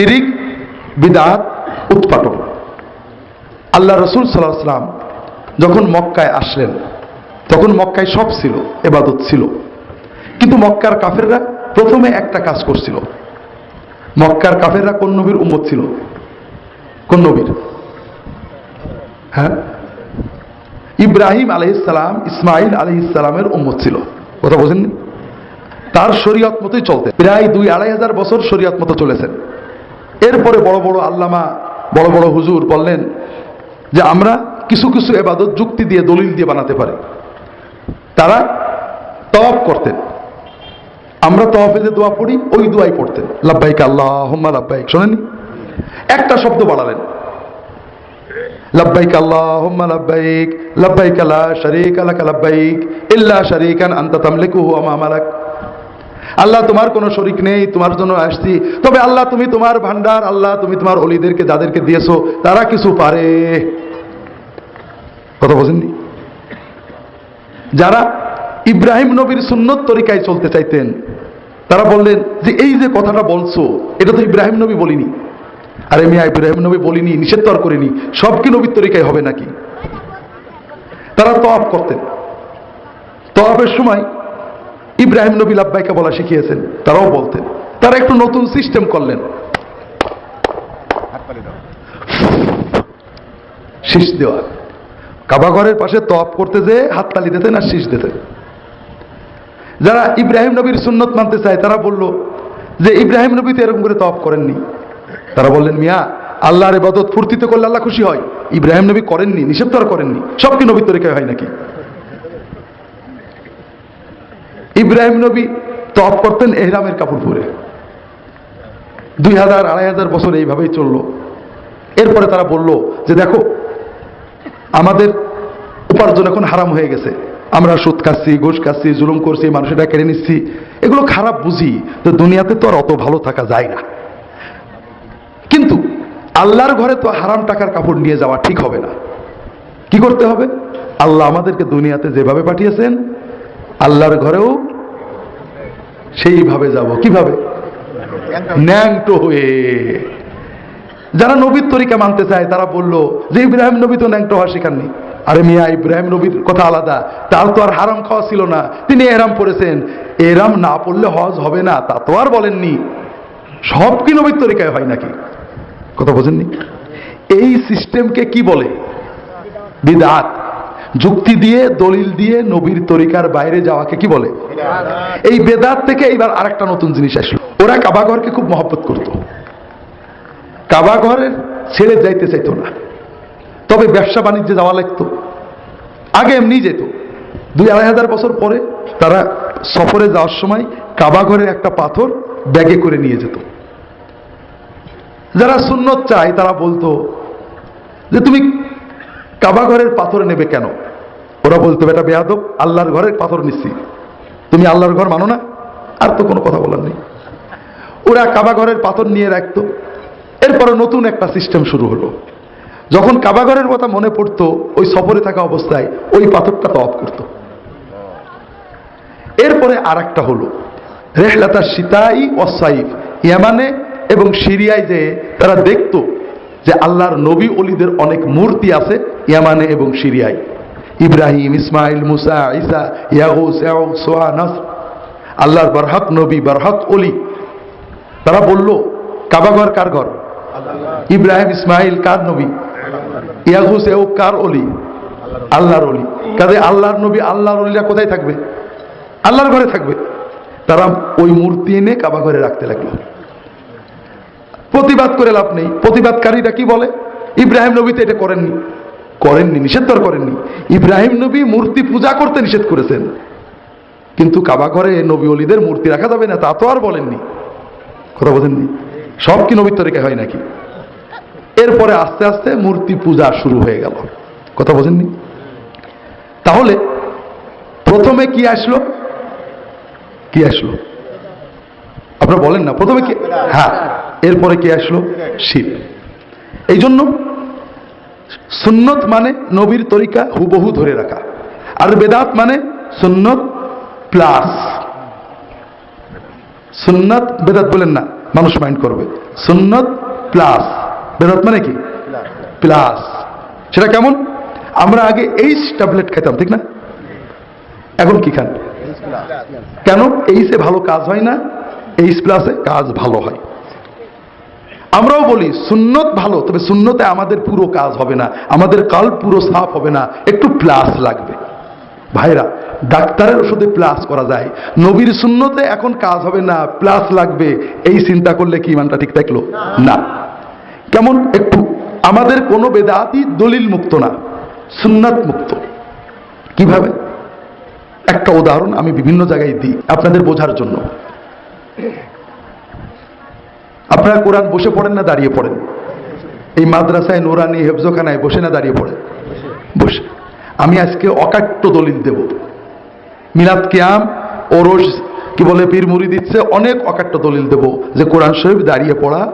শিরিক, বিদাত, উৎপাটন। আল্লাহ রসুল সাল্লাহ সাল্লাম যখন মক্কায় আসলেন, তখন মক্কায় সব ছিল, এবাদত ছিল। কিন্তু মক্কার কাফেররা প্রথমে একটা কাজ করছিল। মক্কার কাফেররা কোন নবীর উম্মত ছিল? কোন নবীর? হ্যাঁ? ইব্রাহিম আলহিসাম ইসমাইল আলহিসামের উম্মত ছিল। কথা বোঝেননি তার শরীয়ত মতোই চলতে। প্রায় দুই আড়াই হাজার বছর শরীয়ত মতো চলেছেন। এরপরে বড় বড় আল্লামা, বড় বড় হুজুর বললেন যে আমরা কিছু কিছু এবাদত যুক্তি দিয়ে, দলিল দিয়ে বানাতে পারি। তারা তওয়াব করতেন। আমরা তওয়াফে যে দোয়া পড়ি, ওই দোয়াই পড়তেন। লাব্বাইক আল্লাহ লাব্বাইক শোনেনি একটা শব্দ বাড়ালেন। লাব্বাইক আল্লাহুম্মা, লাব্বাইক লাব্বাইক লা শারীকা লাকা, লাব্বাইক ইল্লা শারীকান আনতা তামলিকুহু ওয়া মা মালাক। আল্লাহ তোমার কোনো শরিক নেই, তোমার জন্য আসছি। তবে আল্লাহ তুমি তোমার ভান্ডার আল্লাহ তুমি তোমার অলিদেরকে যাদেরকে দিয়েছ, তারা কিছু পারে। কথা বোঝেননি যারা ইব্রাহিম নবীর সুন্নত তরিকায় চলতে চাইতেন, তারা বললেন যে, এই যে কথাটা বলছো, এটা তো ইব্রাহিম নবী বলিনি। আরে মিয়া, ইব্রাহিম নবী বলিনি, নিষেধ তো আর করিনি, সব কি নবীর তরিকায় হবে নাকি? তারা তওয়াব করতেন। তওয়াবের সময় ইব্রাহিম নবী লাব্বাইকা বলা শিখিয়েছেন, তারাও বলতেন, তারা একটু নতুন সিস্টেম করলেন। শীষ দেওয়া। কাবাঘরের পাশে তপ করতে যে হাততালি দিতেন আর শীষ দিতেন। যারা ইব্রাহিম নবীর সুন্নত মানতে চায়, তারা বলল যে ইব্রাহিম নবী তো এরকম করে তপ করেননি। তারা বললেন, মিয়া, আল্লাহর এবাদত ফুর্তিতে করলে আল্লাহ খুশি হয়। ইব্রাহিম নবী করেননি, নিষেধ তো আর করেননি। সব কি নবীর তরিকায় হয় নাকি? ইব্রাহিম নবী তপ করতেন এহরামের কাপড় পরে। দুই হাজার আড়াই হাজার বছর এইভাবেই চলল। এরপরে তারা বলল যে দেখো, আমাদের উপার্জন এখন হারাম হয়ে গেছে। আমরা সুদ খাচ্ছি, ঘুষ খাচ্ছি, জুলুম করছি, মানুষেরা কেড়ে নিচ্ছি। এগুলো খারাপ বুঝি, তো দুনিয়াতে তো আর অত ভালো থাকা যায় না। কিন্তু আল্লাহর ঘরে তো হারাম টাকার কাপড় নিয়ে যাওয়া ঠিক হবে না। কি করতে হবে? আল্লাহ আমাদেরকে দুনিয়াতে যেভাবে পাঠিয়েছেন, আল্লাহর ঘরেও সেইভাবে যাব। কীভাবে? ন্যাংটো হয়ে। যারা নবীর তরিকা মানতে চায়, তারা বলল, যে ইব্রাহিম নবী তো ন্যাংটো হওয়া শেখাননি। আরে মিয়া, ইব্রাহিম নবীর কথা আলাদা। তার তো আর হারাম খাওয়া ছিল না। তিনি এরাম পড়েছেন। এরাম না পড়লে হজ হবে না, তা তো আর বলেননি। সব কি নবীর তরিকায় হয় নাকি? কথা বোঝেননি? এই সিস্টেমকে কি বলে? বিদাত। যুক্তি দিয়ে, দলিল দিয়ে নবীর তরিকার বাইরে যাওয়াকে কি বলে? এই বেদাত থেকে এইবার আরেকটা নতুন জিনিস আসলো। ওরা কাবাঘরকে খুব মহব্বত করত। কাবাঘরের ছেড়ে যাইতে চাইতো না। তবে ব্যবসা বাণিজ্যে যাওয়া লাগতো। আগে এমনি যেত। দুই আড়াই হাজার বছর পরে তারা সফরে যাওয়ার সময় কাবাঘরের একটা পাথর ব্যাগে করে নিয়ে যেত। যারা সুন্নত চায় তারা বলতো যে, তুমি কাবাঘরের পাথর নেবে কেন? ওরা বলতো এটা বেয়াদব, আল্লাহর ঘরের পাথর নিচ্ছি। তুমি আল্লাহর ঘর মানো না? আর তো কোনো কথা বলার নেই। ওরা কাবাঘরের পাথর নিয়ে রাখতো। এরপরে নতুন একটা সিস্টেম শুরু হলো। যখন কাবাঘরের কথা মনে পড়তো, ওই সফরে থাকা অবস্থায় ওই পাথরটা তো অফ করতো। এরপরে আর একটা হলো রেহলাতা সীতাই অসাইফ ইয়ামানে এবং সিরিয়ায় যে তারা দেখতো যে আল্লাহর নবী অলিদের অনেক মূর্তি আছে ইয়ামানে এবং সিরিয়ায়। ইব্রাহিম, ইসমাইল, মুসা ইসা ইয়াহুস সোয়া নাস আল্লাহর বারহাক, নবী, বারহাক অলি তারা বলল কাবাঘর কার ঘর? ইব্রাহিম, ইসমাইল কার নবী? ইয়াহুস এও কার অলি আল্লাহর অলি কাজে আল্লাহর নবী, আল্লাহর অলিরা কোথায় থাকবে? আল্লাহর ঘরে থাকবে। তারা ওই মূর্তি এনে কাবা ঘরে রাখতে লাগল। প্রতিবাদ করে লাভ নেই। প্রতিবাদকারীরা কি বলে? ইব্রাহিম নবী তো এটা করেননি। করেননি, নিষেধ করেননি। ইব্রাহিম নবী মূর্তি পূজা করতে নিষেধ করেছেন। কিন্তু কাবা ঘরে নবী অলিদের মূর্তি রাখা যাবে না, তা তো আর বলেননি। কথা বোঝেননি সব কি নবীর তরিকা হয় নাকি? এরপরে আস্তে আস্তে মূর্তি পূজা শুরু হয়ে গেল। কথা বোঝেননি তাহলে প্রথমে কি আসলো? কি আসলো? আপনারা বলেন না, প্রথমে কি? হ্যাঁ এরপরে কি আসলো? শিব। এই জন্য সুন্নত মানে নবীর তরিকা হুবহু ধরে রাখা। আর বেদাত মানে সুন্নত প্লাস সুন্নত বেদাত বলেন না, মানুষ মাইন্ড করবে। সুন্নত প্লাস বেদাত মানে কি? প্লাস সেটা কেমন? আমরা আগে এইচ ট্যাবলেট খাইতাম, ঠিক না? এখন কি খান? কেন? এইসে ভালো কাজ হয় না এইচ প্লাসে কাজ ভালো হয়। আমরাও বলি, সুন্নত ভালো, তবে সুন্নতে আমাদের পুরো কাজ হবে না, আমাদের কাল পুরো সাফ হবে না, একটু প্লাস লাগবে। ভাইরা, ডাক্তারের ওষুধে প্লাস করা যায়, নবীর শূন্যতে এখন কাজ হবে না প্লাস লাগবে, এই চিন্তা করলে কি ইমানটা ঠিক থাকল? না। কেমন? একটু, আমাদের কোনো বেদাতি দলিল মুক্ত না, সুন্নাত মুক্ত। কীভাবে? একটা উদাহরণ আমি বিভিন্ন জায়গায় দিই, আপনাদের বোঝার জন্য। আপনারা কোরআন বসে পড়েন না দাঁড়িয়ে পড়েন? এই মাদ্রাসায় নোরানি হেফজোখানায় বসে না দাঁড়িয়ে পড়েন? বসে। আমি আজকে অকাট্য দলিল দেব। মিলাদ কিয়াম, ওরস, কি বলে, পীর মুড়ি দিচ্ছে অনেক অকাট্য দলিল দেব যে কোরআন শরীফ দাঁড়িয়ে পড়া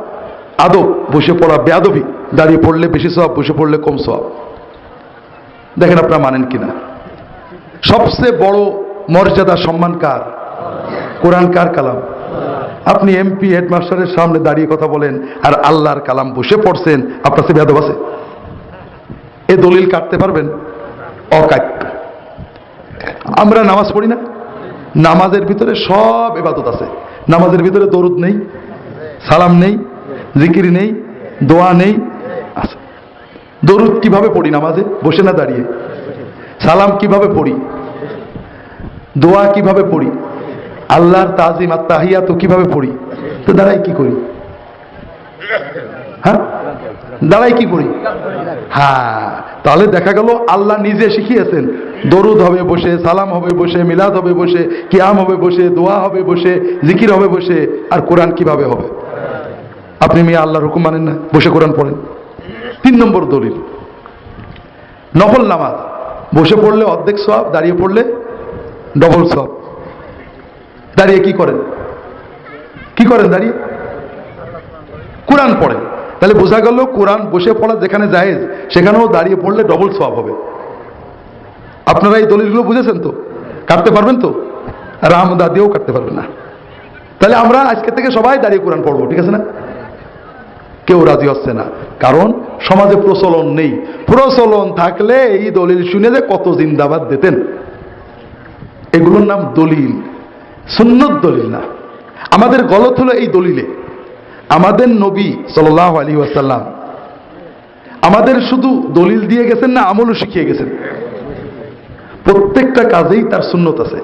আদব, বসে পড়া বেয়াদবি, দাঁড়িয়ে পড়লে বেশি সব বসে পড়লে কম সব দেখেন আপনারা মানেন কিনা? সবচেয়ে বড় মর্যাদা, সম্মান কার? কোরআন কার কালাম? আপনি এমপি হেডমাস্টারের সামনে দাঁড়িয়ে কথা বলেন, আর আল্লাহর কালাম বসে পড়ছেন, আপনার সে বেদব আছে? এ দলিল কাটতে পারবেন? অকাট্য আমরা নামাজ পড়ি না? নামাজের ভিতরে সব এবাদত আছে। নামাজের ভিতরে দরুদ নেই, সালাম নেই, জিকির নেই, দোয়া নেই। আছে দরুদ কীভাবে পড়ি নামাজে? বসে না দাঁড়িয়ে। সালাম কীভাবে পড়ি? দোয়া কীভাবে পড়ি? আল্লাহর তাজিম আর তাহিয়া তো কীভাবে পড়ি? তো দাঁড়াই কি করি? হ্যাঁ? দাঁড়াই কি করি? হ্যাঁ তাহলে দেখা গেল আল্লাহ নিজে শিখিয়েছেন। দরুদ হবে বসে, সালাম হবে বসে, মিলাদ হবে বসে, কিয়াম হবে বসে, দোয়া হবে বসে, জিকির হবে বসে, আর কোরআন কীভাবে হবে? আপনি মেয়ে আল্লাহর হুকুম মানেন না? বসে কোরআন পড়েন। তিন নম্বর দলিল। নফল নামাজ। বসে পড়লে অর্ধেক সব দাঁড়িয়ে পড়লে ডবল সব দাঁড়িয়ে কি করেন? কি করেন দাঁড়িয়ে? কোরআন পড়েন। তাহলে বোঝা গেল কোরআন বসে পড়া যেখানে জায়েজ, সেখানেও দাঁড়িয়ে পড়লে ডবল সব হবে। আপনারা এই দলিলগুলো বুঝেছেন তো? কাটতে পারবেন তো? রাম দাদিও কাটতে পারবেন না। তাহলে আমরা আজকে থেকে সবাই দাঁড়িয়ে কোরআন পড়ব, ঠিক আছে না? কেউ রাজি হচ্ছে না। কারণ সমাজে প্রচলন নেই। প্রচলন থাকলে এই দলিল শুনে যে কত জিন্দাবাদ দিতেন। এগুলোর নাম দলিল। সুন্নত দলিল না। আমাদের গলত হলো এই দলিলে। আমাদের নবী সাল আলী ওয়াসাল্লাম আমাদের শুধু দলিল দিয়ে গেছেন না, আমলও শিখিয়ে গেছেন। প্রত্যেকটা কাজেই তার সুন্নত আছে।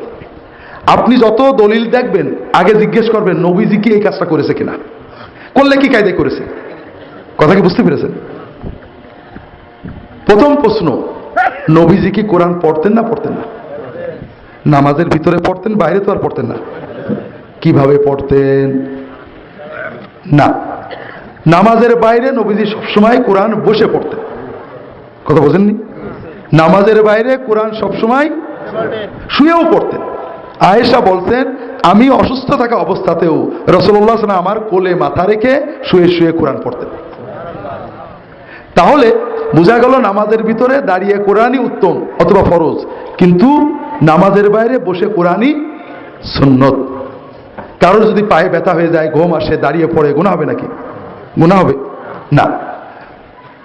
আপনি যত দলিল দেখবেন, আগে জিজ্ঞেস করবেন, নবীজি কি এই কাজটা করেছে কিনা? করলে কি কায়দায় করেছে? কথা কি বুঝতে পেরেছেন? প্রথম প্রশ্ন, নবীজি কি কোরআন পড়তেন না পড়তেন না? নামাজের ভিতরে পড়তেন, বাইরে তো আর পড়তেন না। কীভাবে পড়তেন? না। নামাজের বাইরে নবীজি সবসময় কোরআন বসে পড়তেন। কথা বোঝেননি? নামাজের বাইরে কোরআন সবসময় শুয়েও পড়তেন। আয়েশা বলতেন, আমি অসুস্থ থাকা অবস্থাতেও রসল্লাহ সাল্লাম আমার কোলে মাথা রেখে শুয়ে শুয়ে কোরআন পড়তেন। তাহলে বোঝা গেল নামাজের ভিতরে দাঁড়িয়ে কোরআনই উত্তম অথবা ফরজ। কিন্তু নামাজের বাইরে বসে কোরআনই সুন্নত। কারোর যদি পায়ে ব্যথা হয়ে যায়, ঘুম আসে, দাঁড়িয়ে পড়ে গুণা হবে নাকি? গুণা হবে। না।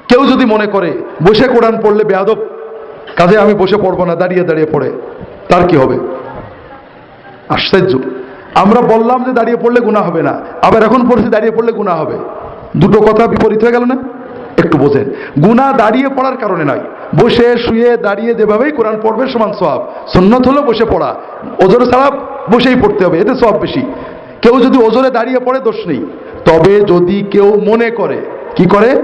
কেউ যদি মনে করে, বসে কোরআন পড়লে বেয়াদব, কাজে আমি বসে পড়ব না, দাঁড়িয়ে দাঁড়িয়ে পড়ে, তার কি হবে? আশ্চর্য। আমরা বললাম যে দাঁড়িয়ে পড়লে গুণা হবে না, আবার এখন পড়ছি, দাঁড়িয়ে পড়লে গুণা হবে। দুটো কথা বিপরীত হয়ে গেল না? একটু বোঝেন। গুণা দাঁড়িয়ে পড়ার কারণে নয়। বসে শুয়ে দাঁড়িয়ে যেভাবেই কোরআন পড়বে সমান সব সন্ন্যত হলো বসে পড়া। ওজোর ছাড়া বসেই পড়তে হবে, এতে সব বেশি। কেউ যদি ওজোরে দাঁড়িয়ে পড়ে, দোষ নেই। তবে যদি কেউ মনে করে, কি করে?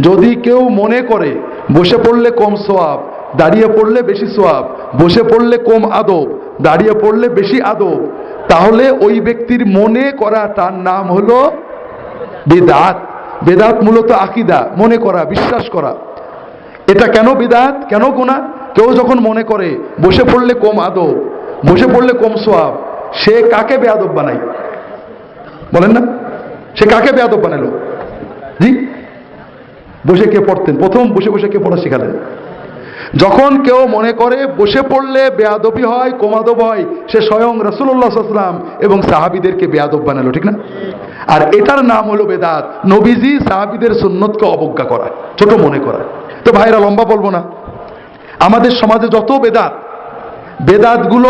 যদি কেউ মনে করে, বসে পড়লে কম সোয়াব দাঁড়িয়ে পড়লে বেশি সোয়াব বসে পড়লে কম আদব, দাঁড়িয়ে পড়লে বেশি আদব, তাহলে ওই ব্যক্তির মনে করা তার নাম হলো বেদাত। বেদাত মূলত আকিদা, মনে করা, বিশ্বাস করা। এটা কেন বিদাত? কেন গোনা কেউ যখন মনে করে, বসে পড়লে কম আদব, বসে পড়লে কম সোয়াব, সে কাকে বেয়াদব বানাই বলেন না? সে কাকে বেয়াদব বানালো? জি? বসে কে পড়তেন? প্রথম বসে বসে কে পড়া শেখালেন। যখন কেউ মনে করে, বসে পড়লে বেয়াদবি হয় কোমাদব হয়, সে স্বয়ং রসুল্লাহ এবং সাহাবিদেরকে বেয়াদব বানালো, ঠিক না? আর এটার নাম হলো বেদাত। নবীজি সাহাবিদের সুন্নতকে অবজ্ঞা করা, ছোট মনে করা। তো ভাইরা, লম্বা বলব না। আমাদের সমাজে যত বেদাত, বেদাতগুলো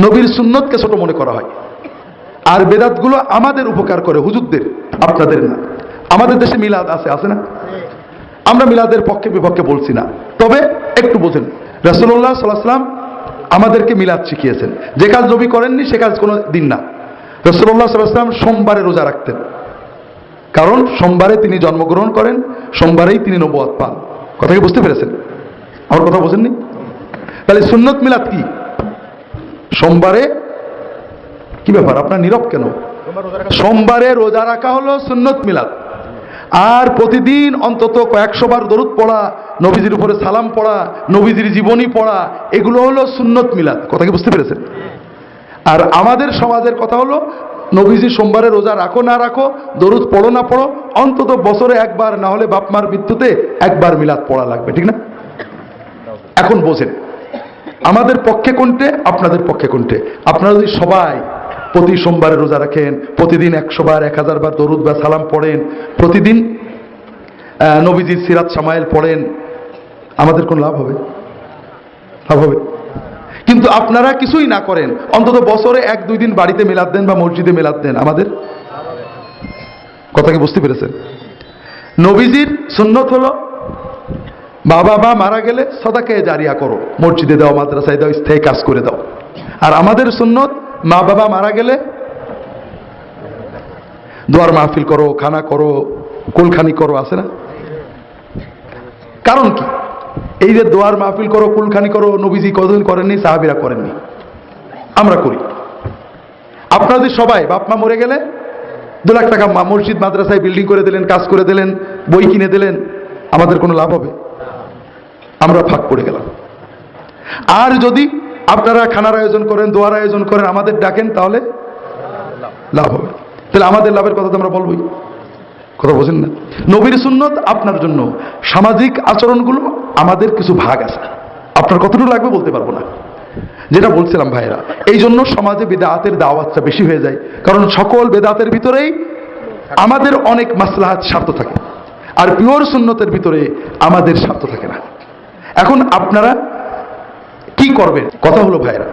নবীর সুন্নতকে ছোট মনে করা হয়। আর বেদাতগুলো আমাদের উপকার করে, হুজুরদের, আপনাদের না। আমাদের দেশে মিলাদ আছে আছে না? আমরা মিলাদের পক্ষে, বিপক্ষে বলছি না। তবে একটু বোঝেন রসুল্লাহ সাল্লাহাম আমাদেরকে মিলাদ শিখিয়েছেন। যে কাজ নবী করেননি, সে কাজ কোনো দিন না। রসুল্লাহ সাল্লাহাম সোমবারে রোজা রাখতেন। কারণ সোমবারে তিনি জন্মগ্রহণ করেন, সোমবারেই তিনি নবুয়াত পান। কথা কি বুঝতে পেরেছেন? আমার কথা বোঝেননি? তাহলে সুন্নত মিলাদ কি? সোমবারে কি ব্যাপার? আপনার নীরব কেন? সোমবারে রোজা রাখা হলো সুন্নত মিলাদ। আর প্রতিদিন অন্তত কয়েকশো বার দরুদ পড়া, নবীজির উপরে সালাম পড়া, নবীজির জীবনী পড়া, এগুলো হলো সুন্নত মিলাদ। কথা কি বুঝতে পেরেছেন? আর আমাদের সমাজের কথা হলো নবীজি সোমবারে রোজা রাখো না রাখো, দরুদ পড়ো না পড়ো, অন্তত বছরে একবার, না হলে বাপমার মৃত্যুতে একবার মিলাদ পড়া লাগবে, ঠিক না? এখন বোঝেন, আমাদের পক্ষে কোনটে, আপনাদের পক্ষে কোনটে? আপনারা যদি সবাই প্রতি সোমবারে রোজা রাখেন, প্রতিদিন একশো বার, এক হাজার বার দরুদ বা সালাম পড়েন, প্রতিদিন নবীজির সিরাত সামাইল পড়েন, আমাদের কোন লাভ হবে? লাভ হবে? কিন্তু আপনারা কিছুই না করেন। অন্তত বছরে এক, দুই দিন বাড়িতে মেলাদ দেন বা মসজিদে মেলাদ দেন। আমাদের কথা কি বুঝতে পেরেছেন? নবীজির সুন্নত হলো, বাবা, মা মারা গেলে সদাকে জারিয়া করো। মসজিদে দাও, মাদ্রাসায় দাও, স্থায়ী কাজ করে দাও। আর আমাদের সুন্নত, মা, বাবা মারা গেলে দোয়ার মাহফিল করো, খানা করো, কুলখানি করো, আছে না? কারণ কি? এই যে দোয়ার মাহফিল করো কুলখানি করো, নবীজি কতদিন করেননি, সাহাবিরা করেননি। আমরা করি। আপনারা যদি সবাই, বাপ মা মরে গেলে, দু লাখ টাকা মসজিদ, মাদ্রাসায় বিল্ডিং করে দিলেন, কাজ করে দিলেন, বই কিনে দিলেন, আমাদের কোনো লাভ হবে? আমরা ফাঁক পড়ে গেলাম। আর যদি আপনারা খানার আয়োজন করেন, দোয়ার আয়োজন করেন, আমাদের ডাকেন, তাহলে লাভ হবে। তাহলে আমাদের লাভের কথা তো আমরা বলবোই। কথা বোঝেন না। নবীর সুন্নত আপনার জন্য। সামাজিক আচরণগুলো আমাদের কিছু ভাগ আছে। আপনার কতটুকু লাগবে বলতে পারব না। যেটা বলছিলাম ভাইরা এই জন্য সমাজে বেদাতের দাওয়াতটা বেশি হয়ে যায়। কারণ সকল বেদাতের ভিতরেই আমাদের অনেক মাসলাহাত স্বার্থ থাকে। আর পিওর সুন্নতের ভিতরে আমাদের স্বার্থ থাকে না। এখন আপনারা কি করবেন? কথা হলো ভাইরা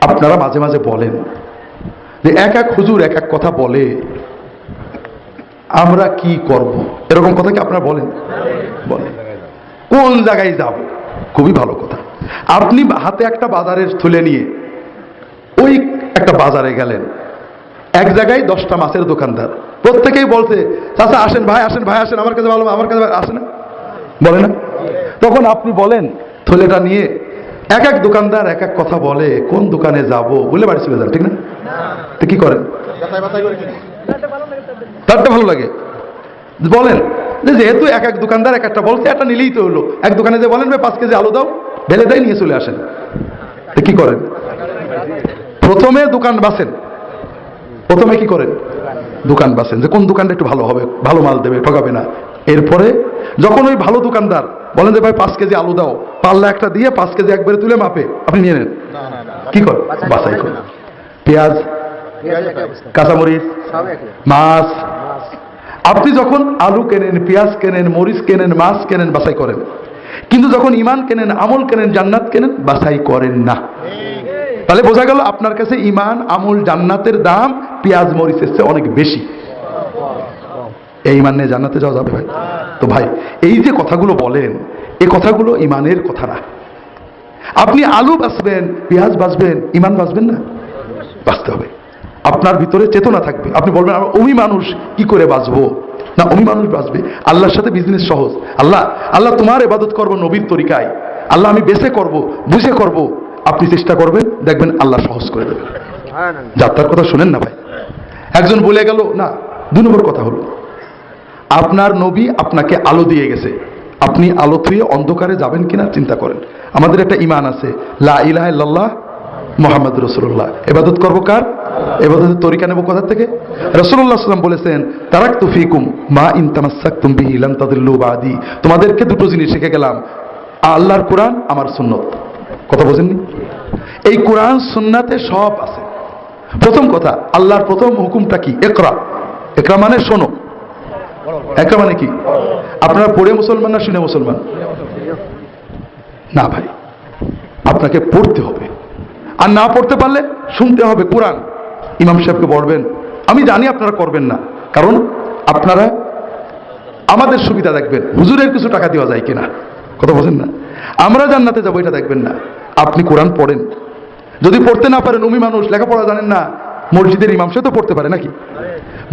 আপনারা মাঝে মাঝে বলেন যে এক এক হুজুর এক এক কথা বলে, আমরা কি করব? এরকম কথা কি আপনারা বলেন? বলেন। কোন জায়গায় যাব? খুবই ভালো কথা। আপনি হাতে একটা বাজারের তুলে নিয়ে ওই একটা বাজারে গেলেন। এক জায়গায় দশটা মাছের দোকানদার। প্রত্যেকেই বলছে চাচা আসেন ভাই আসেন ভাই আসেন আমার কাছে ভালো আমার কাছে আসে না? বলে না? তখন আপনি বলেন থলেটা নিয়ে এক এক দোকানদার এক এক কথা বলে কোন দোকানে যাব? বলে বাড়ি চলে যান ঠিক না? তো কি করেন? তারটা ভালো লাগে। বলেন যে যেহেতু এক এক দোকানদার এক একটা বলছে একটা নিলেই তো হলো। এক দোকানে যে বলেন ভাই পাঁচ কেজি আলু দাও ঢেলে দেয় নিয়ে চলে আসেন। কি করেন? প্রথমে দোকান বাসেন। প্রথমে কি করেন? দোকান বাসেন। যে কোন দোকানটা একটু ভালো হবে ভালো মাল দেবে ঠকাবে না। এরপরে যখন ওই ভালো দোকানদার বলেন যে ভাই পাঁচ কেজি আলু দাও পাল্লা একটা দিয়ে পাঁচ কেজি একবারে তুলে মাপে আপনি নিয়ে নেন। কি করেন? বাসাই করেন। পেঁয়াজ কাঁচামরিচ মাছ। আপনি যখন আলু কেনেন, পেঁয়াজ কেনেন, মরিচ কেনেন, মাছ কেনেন, বাছাই করেন। কিন্তু যখন ইমান কেনেন, আমল কেনেন, জান্নাত কেনেন, বাছাই করেন না। তাহলে বোঝা গেল আপনার কাছে ইমান আমল, জান্নাতের দাম পেঁয়াজ, মরিচের চেয়ে অনেক বেশি। এই ইমান নিয়ে জান্নাতে যাওয়া যাবে ভাই। তো ভাই, এই যে কথাগুলো বলেন এই কথাগুলো ইমানের কথা না। আপনি আলু বাঁচবেন পেঁয়াজ বাঁচবেন ইমান বাঁচবেন না? বাঁচতে হবে। আপনার ভিতরে চেতনা থাকবে। আপনি বলবেন আমরা অমি মানুষ কি করে বাঁচবো? না অমি মানুষ বাঁচবে। আল্লাহর সাথে বিজনেস সহজ। আল্লাহ আল্লাহ তোমার এবাদত করব নবীর তরিকায়। আল্লাহ আমি বেছে করব বুঝে করব। আপনি চেষ্টা করবেন দেখবেন আল্লাহ সহজ করে দেবেন যাত্রার কথা শোনেন না ভাই। একজন বলে গেল না দু নম্বর কথা হলো আপনার নবী আপনাকে আলো দিয়ে গেছে। আপনি আলো থুয়ে অন্ধকারে যাবেন কিনা চিন্তা করেন। আমাদের একটা ইমান আছে লা ইলাহ মোহাম্মদ রসুল্লাহ এবাদত করব কার? এবাদতের তরিকা নেব কোথা থেকে? রসুল্লাহ সাল্লাম বলেছেন তারাক তুফিকুম মা ইন তামাসাক তুম বিহি লান তাদিল্লু বাদি। তোমাদেরকে দুটো জিনিস শিখে গেলাম, আল্লাহর কোরআন, আমার সুন্নত। কথা বোঝেননি? এই কোরআন, সুন্নাতে সব আছে। প্রথম কথা, আল্লাহর প্রথম হুকুমটা কি? একরা একরা মানে শোনো। একরা মানে কি? আপনারা পড়ে মুসলমান না শুনে মুসলমান? না ভাই, আপনাকে পড়তে হবে। আর না পড়তে পারলে শুনতে হবে কোরআন। ইমাম সাহেবকে পড়বেন আমি জানি আপনারা করবেন না, কারণ আপনারা আমাদের সুবিধা দেখবেন। হুজুরের কিছু টাকা দেওয়া যায় কিনা? কথা বলেন না। আমরা জান্নাতে যাব, এটা দেখবেন না। আপনি কোরআন পড়েন। যদি পড়তে না পারেন উমি মানুষ, লেখাপড়া জানেন না, মসজিদের ইমাম সাহেব তো পড়তে পারে নাকি?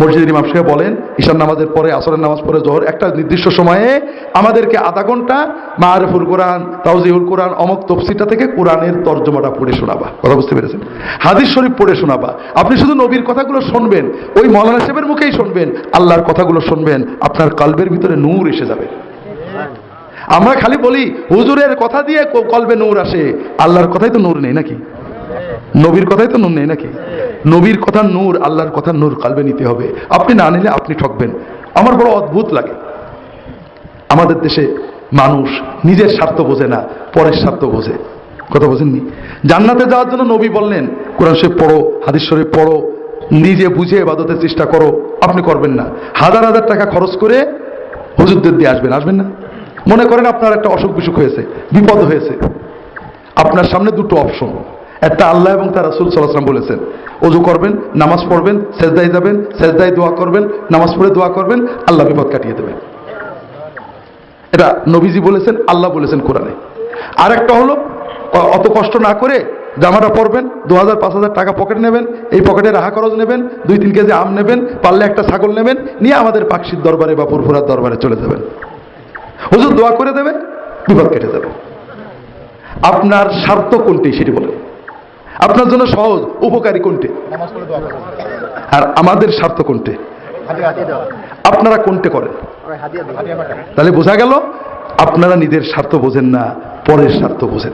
মসজিদের ইমাম সাহেব বলেন, ঈশান নামাজের পরে, আসরের নামাজ পরে, জোহর, একটা নির্দিষ্ট সময়ে আমাদেরকে আধা ঘণ্টা মাহারফুল কোরআন তাউজিহুল কোরআন, অমক তফসিটা থেকে কোরআনের তর্জমাটা পড়ে শোনাবা। কথা বুঝতে পেরেছেন? হাদিস শরীফ পড়ে শোনাবা। আপনি শুধু নবীর কথাগুলো শুনবেন, ওই মৌলানা সাহেবের মুখেই শুনবেন, আল্লাহর কথাগুলো শুনবেন, আপনার কালবের ভিতরে নূর এসে যাবে। আমরা খালি বলি, হুজুরের কথা দিয়ে কলবে নূর আসে, আল্লাহর কথাই তো নূর নেই নাকি? নবীর কথাই তো নূর নেই নাকি? নবীর কথা নূর, আল্লাহর কথা নূর কালবে নিতে হবে। আপনি না নিলে আপনি ঠকবেন। আমার বড় অদ্ভুত লাগে। আমাদের দেশে মানুষ নিজের স্বার্থ বোঝে না, পরের স্বার্থ বোঝে। কথা বোঝেননি? জান্নাতে যাওয়ার জন্য নবী বললেন, কোরআন শরীফ পড়ো, হাদিস শরীফ পড়ো, নিজে বুঝে এবাদতের চেষ্টা করো, আপনি করবেন না। হাজার হাজার টাকা খরচ করে হুজুরদের দিয়ে আসবেন আসবেন না? মনে করেন আপনার একটা অসুখ বিসুখ হয়েছে, বিপদ হয়েছে। আপনার সামনে দুটো অপশন একটা আল্লাহ এবং তার রাসুল সাল্লাহাম বলেছেন অজু করবেন, নামাজ পড়বেন, সেজদায় যাবেন, সেজদায় দোয়া করবেন, নামাজ পড়ে দোয়া করবেন, আল্লাহ বিপদ কাটিয়ে দেবেন। এটা নবীজি বলেছেন, আল্লাহ বলেছেন কোরআনে। আর একটা হলো অত কষ্ট না করে জামাটা পরবেন দু হাজার পাঁচ হাজার টাকা পকেট নেবেন, এই পকেটে রাহা খরচ নেবেন, দুই, তিন কেজি আম নেবেন, পারলে একটা ছাগল নেবেন, নিয়ে আমাদের পাকশির দরবারে বা পুরফুরার দরবারে চলে যাবেন। হুজুর দোয়া করে দেবে বিপদ কেটে যাবে। আপনার স্বার্থ কোনটি সেটি বলেন। আপনার জন্য সহজ উপকারী কোনটি? আর আমাদের স্বার্থ কোনটি? আপনারা কোনটি করেন? তাহলে বোঝা গেল আপনারা নিজের স্বার্থ বোঝেন না পরের স্বার্থ বোঝেন।